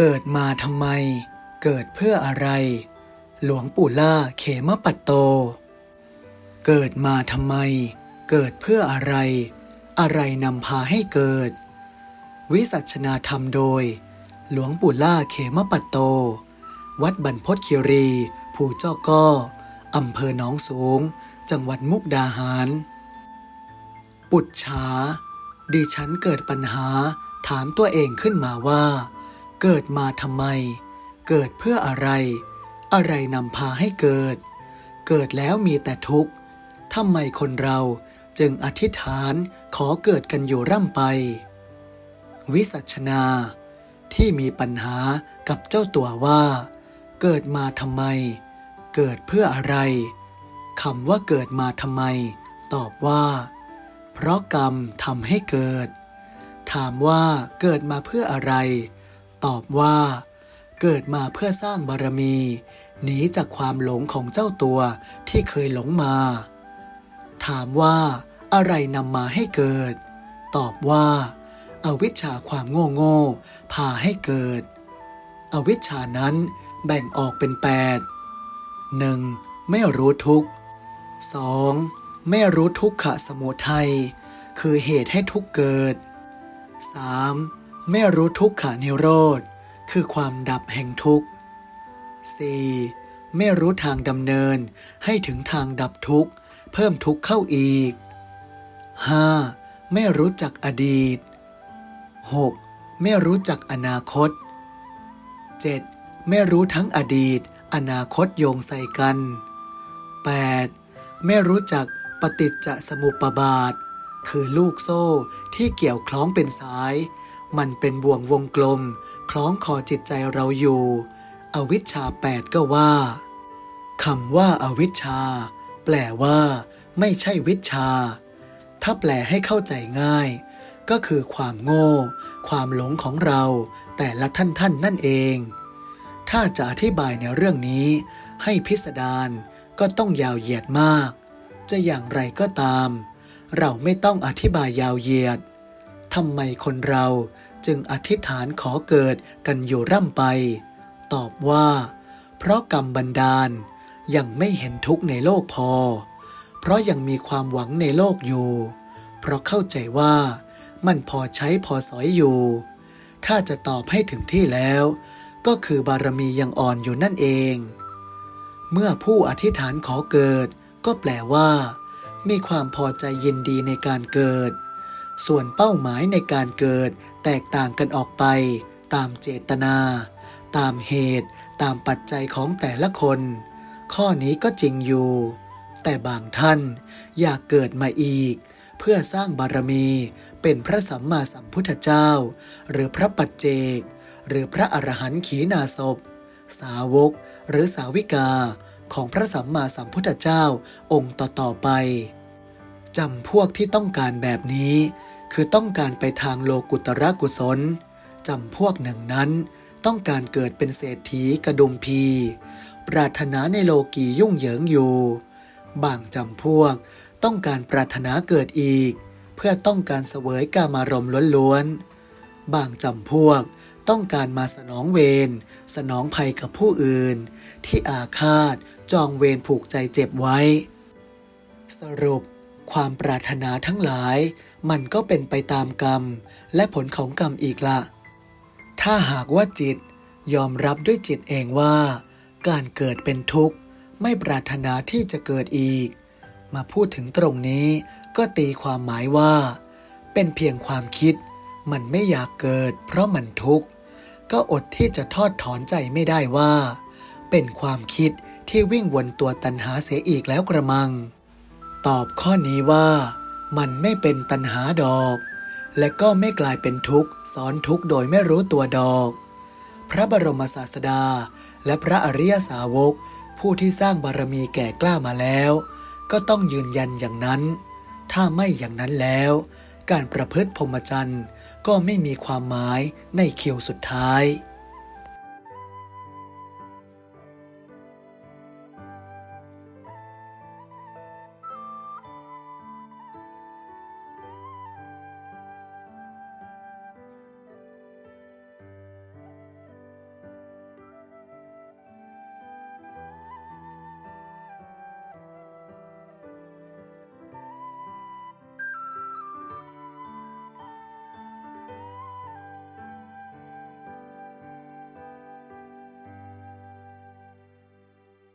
เกิดมาทำไม เกิดเพื่ออะไร หลวงปู่ล่าเขมปัตโต เกิดมาทำไม เกิดเพื่ออะไร อะไรนำพาให้เกิด วิสัชนาธรรมโดย หลวงปู่ล่าเขมปัตโต วัดบรรพตคีรี ภูเจ้าก้ออำเภอหนองสูง จังหวัดมุกดาหาร ปุจฉาดิฉันเกิดปัญหาถามตัวเองขึ้นมาว่า เกิดมาทำไม เกิดเพื่ออะไร อะไรนำพาให้เกิด เกิดแล้วมีแต่ทุกข์ทำไมคนเราจึงอธิษฐานขอเกิดกันอยู่ร่ำไป วิสัชนา ที่มีปัญหากับเจ้าตัวว่า เกิดมาทำไม เกิดเพื่ออะไรคำว่าเกิดมาทำไม ตอบว่า เพราะกรรมทำให้เกิด ถามว่าเกิดมาเพื่ออะไร ตอบว่า เกิดมาเพื่อสร้างบารมี หนีจากความหลงของเจ้าตัวที่เคยหลงมา ถามว่าอะไรนำมาให้เกิด ตอบว่าอาวิชชาความโง่โง่พาให้เกิด อวิชชานั้นแบ่งออกเป็นแปดหนึ่งไม่รู้ทุกข์สองไม่รู้ทุกขะสมุทัย คือเหตุให้ทุกเกิด 3. ไม่รู้ทุกขะนิโรธ คือความดับแห่งทุกข์ 4. ไม่รู้ทางดำเนินให้ถึงทางดับทุกข์ เพิ่มทุกข์เข้าอีก 5. ไม่รู้จักอดีต 6. ไม่รู้จักอนาคต 7. ไม่รู้ทั้งอดีต อนาคตโยงใส่กัน 8. ไม่รู้จักปฏิจจสมุปบาท คือลูกโซ่ที่เกี่ยวคล้องเป็นสาย มันเป็นบ่วงวงกลม คล้องคอจิตใจเราอยู่ อวิชชาแปดก็ว่าคำว่าอาวิชชา แปลว่า ไม่ใช่วิชา ถ้าแปลให้เข้าใจง่าย ก็คือความโง่ ความหลงของเรา แต่ละท่านท่านนั่นเอง ถ้าจะอธิบายในเรื่องนี้ ให้พิสดารก็ต้องยาวเหยียดมาก จะอย่างไรก็ตาม เราไม่ต้องอธิบายยาวเหยียดทำไมคนเรา จึงอธิษฐานขอเกิดกันอยู่ร่ำไป ตอบว่า เพราะกรรมบันดาลยังไม่เห็นทุกข์ในโลกพอ เพราะยังมีความหวังในโลกอยู่ เพราะเข้าใจว่ามันพอใช้พอสอยอยู่ ถ้าจะตอบให้ถึงที่แล้ว ก็คือบารมียังอ่อนอยู่นั่นเอง เมื่อผู้อธิษฐานขอเกิด ก็แปลว่า มีความพอใจยินดีในการเกิด ส่วนเป้าหมายในการเกิดแตกต่างกันออกไป ตามเจตนา ตามเหตุ ตามปัจจัยของแต่ละคน ข้อนี้ก็จริงอยู่ แต่บางท่านอยากเกิดมาอีก เพื่อสร้างบารมีเป็นพระสัมมาสัมพุทธเจ้า หรือพระปัจเจก หรือพระอรหันต์ขีณาสพ สาวก หรือสาวิกาของพระสัมมาสัมพุทธเจ้าองค์ต่อๆไป จำพวกที่ต้องการแบบนี้ คือต้องการไปทางโลกุตระกุศลจำพวกหนึ่งนั้น ต้องการเกิดเป็นเศรษฐีกระดุมพี ปรารถนาในโลกียุ่งเหยิงอยู่ บางจำพวกต้องการปรารถนาเกิดอีก เพื่อต้องการเสวยกามารมล้วนๆบางจำพวกต้องการมาสนองเวรสนองภัยกับผู้อื่น ที่อาฆาตจองเวรผูกใจเจ็บไว้ สรุป ความปรารถนาทั้งหลาย มันก็เป็นไปตามกรรม และผลของกรรมอีกละ ถ้าหากว่าจิตยอมรับด้วยจิตเองว่า การเกิดเป็นทุกข์ ไม่ปรารถนาที่จะเกิดอีก มาพูดถึงตรงนี้ก็ตีความหมายว่า เป็นเพียงความคิด มันไม่อยากเกิด เพราะมันทุกข์ก็อดที่จะทอดถอนใจไม่ได้ว่า เป็นความคิดที่วิ่งวนตัวตันหาเสียอีกแล้วกระมัง ตอบข้อนี้ว่ามันไม่เป็นตันหาดอก และก็ไม่กลายเป็นทุกข์ซ้อนทุกข์โดยไม่รู้ตัวดอก พระบรมศาสดา และพระอริยสาวก ผู้ที่สร้างบารมีแก่กล้ามาแล้ว ก็ต้องยืนยันอย่างนั้น ถ้าไม่อย่างนั้นแล้ว การประพฤติพรหมจรรย์ก็ไม่มีความหมายในคิวสุดท้าย